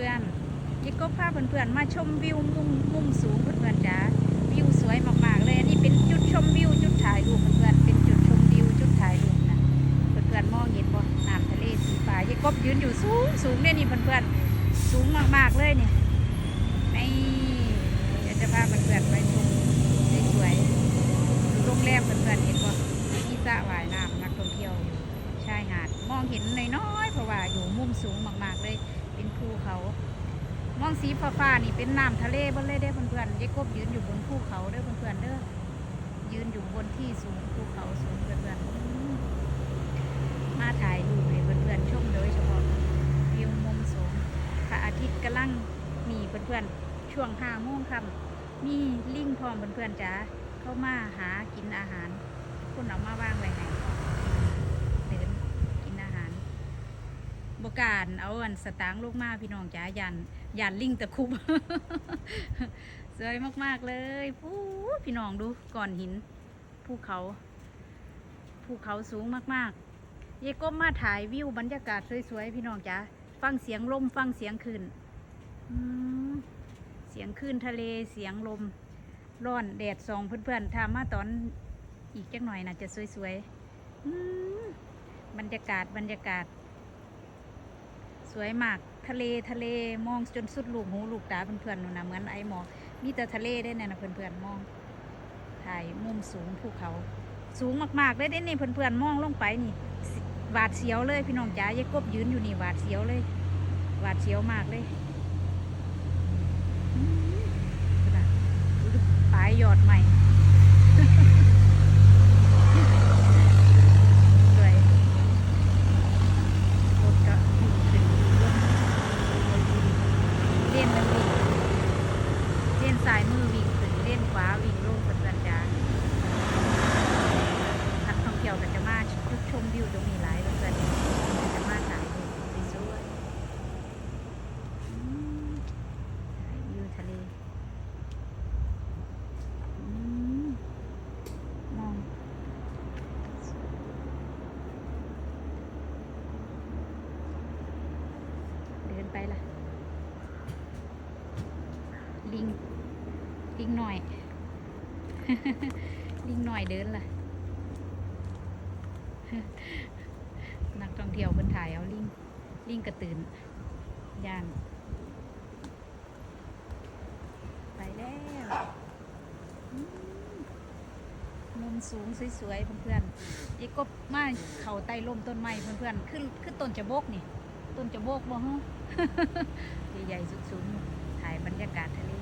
พื่อนๆยิกก็พาเพื่อนๆมาชมวิวมุมมุมสูงเพื่อนๆจ้าวิวสวยมากๆเลยอันนี้เป็นจุดชมวิวจุดถ่ายรูปเพื่อนๆเป็นจุดชมวิวจุดถ่ายรูปนะเพื่อนๆมองเห็นบ่น้ำทะเลสีฟ้ายิกกบยืนอยู่สูงสูงเนี่ยนี่เพื่อนๆสูงมากๆเลยเนี่ยนี่เดี๋ยวจะพาเพื่อนๆไปชมสวยๆโรงแรมเพื่อนๆเห็นบ่มีสระว่ายน้ำนักท่องเที่ยวอยู่ชายหาดมองเห็นน้อยๆเพราะว่าอยู่มุมสูงมากๆเลย เป็นภูเขามองสีฟ้าๆนี่เป็นน้ำทะเลบนเลยเด้เพื่อนๆยายกบยืนอยู่บนภูเขาเด้อเพื่อนๆเด้อยืนอยู่บนที่สูงภูเขาสูงเพื่อนๆมาถ่ายรูปให้เพื่อนๆชมโดยเฉพาะวิวมุมสูงพระอาทิตย์กำลังมีเพื่อนๆช่วงห้าโมงค่ำมีลิงพร้อมเพื่อนๆจ๋าเข้ามาหากินอาหาร คุณเอามาว่างไว้ให้เดินกินอาหาร บการเอาอันสตางค์ลูกมาพี่น้องจ๋ายันยันลิงตะคุบ สวยมากๆเลยฟูพี่น้องดูก่อนหินภูเขาภูเขาสูงมากๆเยก้มมาถ่ายวิวบรรยากาศสวยๆพี่น้องจ๋าฟังเสียงลมฟังเสียงคลื่นเสียงคลื่นทะเลเสียงลมร้อนแดดส่องเพื่อนๆทามาตอนอีกจักหน่อยน่ะจะสวยๆบรรยากาศบรรยากาศ สวยมากทะเลทะเลมองจนสุดลูกหูลูกตาเพื่อนๆนู่นนะเหมือนไอหมอมีแต่ทะเลได้เนี่ยนะเพื่อนๆมองถ่ายมุมสูงภูเขาสูงมากๆเลยได้นี่เพื่อนๆมองลงไปนี่หวาดเสียวเลยพี่น้องจ๋ายายกบยืนอยู่นี่หวาดเสียวเลยหวาดเสียวมากเลยอืมดูนะดูปลายยอดใหม่ สวยรถก็วิ่งขึ้นรถเล่ นมันวิ่งเล่นซ้ายมือวิ่งขึ้นเล่นขวาวิ่งลงเพื่อนๆจ้ากท่องเที่ยวก็จะมาจุดชมวิวตรงนี้หลายเพื่อนๆจะมาถ่ายรูปสวยๆอืมถ่ายวิวทะเลอืมมอง เดินไปล่ะ ลิง ลิงหน่อย ลิงหน่อยเดินล่ะ นักท่องเที่ยวคนถ่ายเอาลิง ลิงกระตื่นย่านไปแล้วมุมสูงสวยๆเพื่อนๆอีกก็มาเข่าใต้ร่มต้นไม้เพื่อนๆขึ้นขึ้นต้นจะโบกนี่ ต้นจะโบกบ่ฮะใหญ่ๆสูงๆถ่ายบรรยากาศทะเล